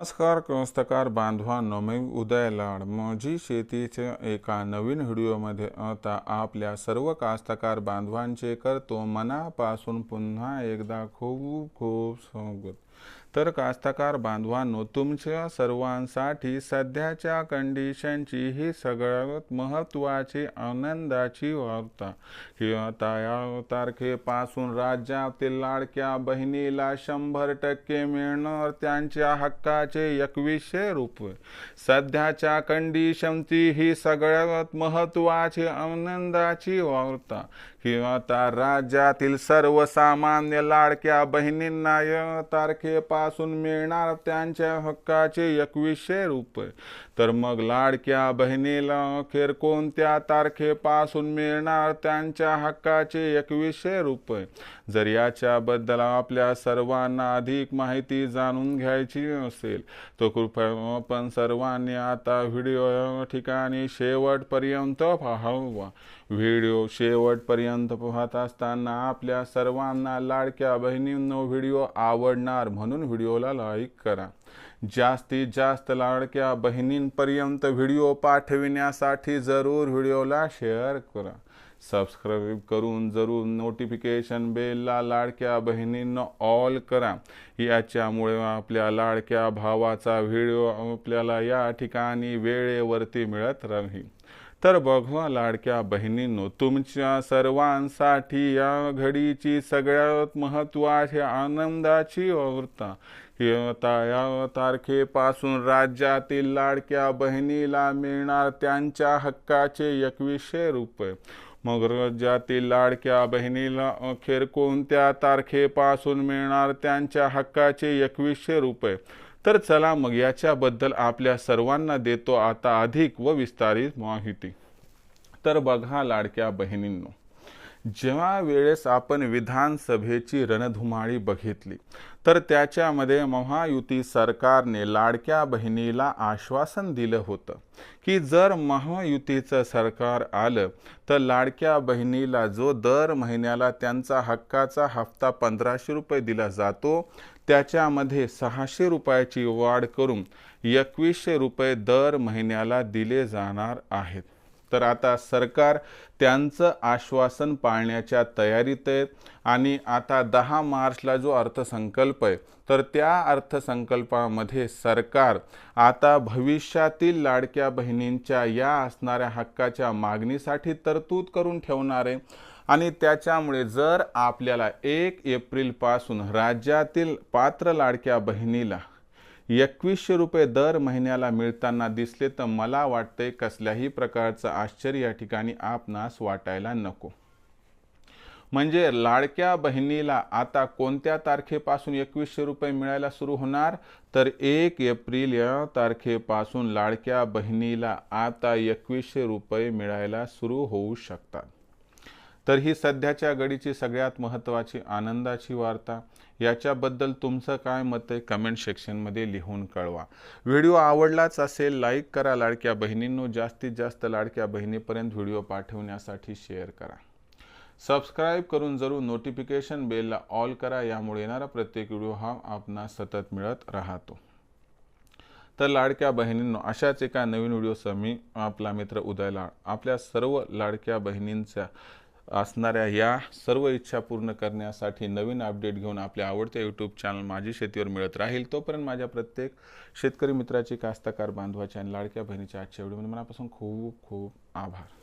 नमस्कार कास्तकार बांधवांनो मी उदय लाड. माझी शेतीच्या एका नवीन व्हिडिओमध्ये आता आपल्या सर्व कास्तकार बांधवांचे करतो मनापासून पुन्हा एकदा खूप खूप स्वागत. तर कास्तकार बांधवांनो तुमच्या सर्वांसाठी सध्याच्या कंडिशनची ही सगळ्यात महत्त्वाची आनंदाची वार्ता. ही आता या तारखेपासून राज्यातील लाडक्या बहिणीला शंभर टक्के मिळणार त्यांच्या हक्काचे एकवीसशे रुपये. सध्याच्या कंडिशनची ही सगळ्यात महत्त्वाची आनंदाची वार्ता. किंवा आता राज्यातील सर्वसामान्य लाडक्या बहिणींना या तारखेपासून मिळणार त्यांच्या हक्काचे एकवीसशे रुपये. तर मग लाडक्या बहिणीला अखेर कोणत्या तारखेपासून मिळणार त्यांच्या हक्काचे एकवीसशे रुपये? जर याच्याबद्दल आपल्या सर्वांना अधिक माहिती जाणून घ्यायची असेल तर कृपया आपण सर्वांनी आता व्हिडिओ ठिकाणी शेवटपर्यंत पाहावा. व्हिडिओ शेवटपर्यंत पाहत असताना आपल्या सर्वांना लाडक्या बहिणींनो व्हिडिओ आवडणार म्हणून व्हिडिओला लाईक करा. जास्तीत जास्त लाडक्या बहिणींपर्यंत व्हिडिओ पाठविण्यासाठी जरूर व्हिडिओला शेअर करा. सबस्क्राईब करून जरूर नोटिफिकेशन बेलला लाडक्या बहिणींना ऑल करा. याच्यामुळे आपल्या लाडक्या भावाचा व्हिडिओ आपल्याला या ठिकाणी वेळेवरती मिळत राहील. तर बघवा लाडक्या बहिणींनो तुमच्या सर्वांसाठी या घडीची सगळ्यात महत्त्वाची आनंदाची वार्ता या तारखेपासून राज्यातील लाडक्या बहिणीला मिळणार त्यांच्या हक्काचे एकवीसशे रुपये. मग राज्यातील लाडक्या बहिणीला अखेर कोणत्या तारखेपासून मिळणार त्यांच्या हक्काचे एकवीसशे रुपये? तर चला मग याच्याबद्दल आपल्या सर्वांना देतो आता अधिक व विस्तारित माहिती. तर बघा लाडक्या बहिणींनो जेव्हा वेळेस आपण विधानसभेची रणधुमाळी बघितली तर त्याच्यामध्ये महायुती सरकारने लाडक्या बहिणीला आश्वासन दिलं होतं की जर महायुतीचं सरकार आलं तर लाडक्या बहिणीला जो दर महिन्याला त्यांचा हक्काचा हप्ता पंधराशे रुपये दिला जातो त्याच्यामध्ये सहाशे रुपयाची वाढ करून एकवीसशे रुपये दर महिन्याला दिले जाणार आहेत. तर आता सरकार त्यांचं आश्वासन पाळण्याच्या तयारीत आहे. आणि आता दहा मार्चला जो अर्थसंकल्प आहे तर त्या अर्थसंकल्पामध्ये सरकार आता भविष्यातील लाडक्या बहिणींच्या या असणाऱ्या हक्काच्या मागणीसाठी तरतूद करून ठेवणार आहे. आणि त्याच्यामुळे जर आपल्याला एक एप्रिलपासून राज्यातील पात्र लाडक्या बहिणीला एकवीसशे रुपये दर महिन्याला मिळताना दिसले तर मला वाटते कसल्याही प्रकारचं आश्चर्य या ठिकाणी आपणास वाटायला नको. म्हणजे लाडक्या बहिणीला आता कोणत्या तारखेपासून एकवीसशे रुपये मिळायला सुरू होणार? तर एक एप्रिल या तारखेपासून लाडक्या बहिणीला आता एकवीसशे रुपये मिळायला सुरू होऊ शकतात. तर ही सध्याच्या घडीची सगळ्यात महत्त्वाची आनंदाची वार्ता याच्याबद्दल तुमचं काय मत आहे कमेंट सेक्शनमध्ये लिहून कळवा. व्हिडिओ आवडलाच असेल लाईक करा लाडक्या बहिणींनो. जास्तीत जास्त लाडक्या बहिणीपर्यंत व्हिडिओ पाठवण्यासाठी शेअर करा. सबस्क्राईब करून जरूर नोटिफिकेशन बेलला ऑल करा यामुळे येणारा प्रत्येक व्हिडिओ हा आपणास सतत मिळत राहतो. तर लाडक्या बहिणींनो अशाच एका नवीन व्हिडिओसह मी आपला मित्र उदय लाड आपल्या सर्व लाडक्या बहिणींच्या असणाऱ्या या सर्व इच्छा पूर्ण करण्यासाठी नवीन अपडेट घेऊन आपल्या आवडत्या यूट्यूब चॅनल माझी शेतीवर मिळत राहील. तोपर्यंत माझ्या प्रत्येक शेतकरी मित्राची कास्तकार बांधवाची आणि लाडक्या बहिणीच्या आजच्या व्हिडिओमध्ये मनापासून खूप खूप आभार.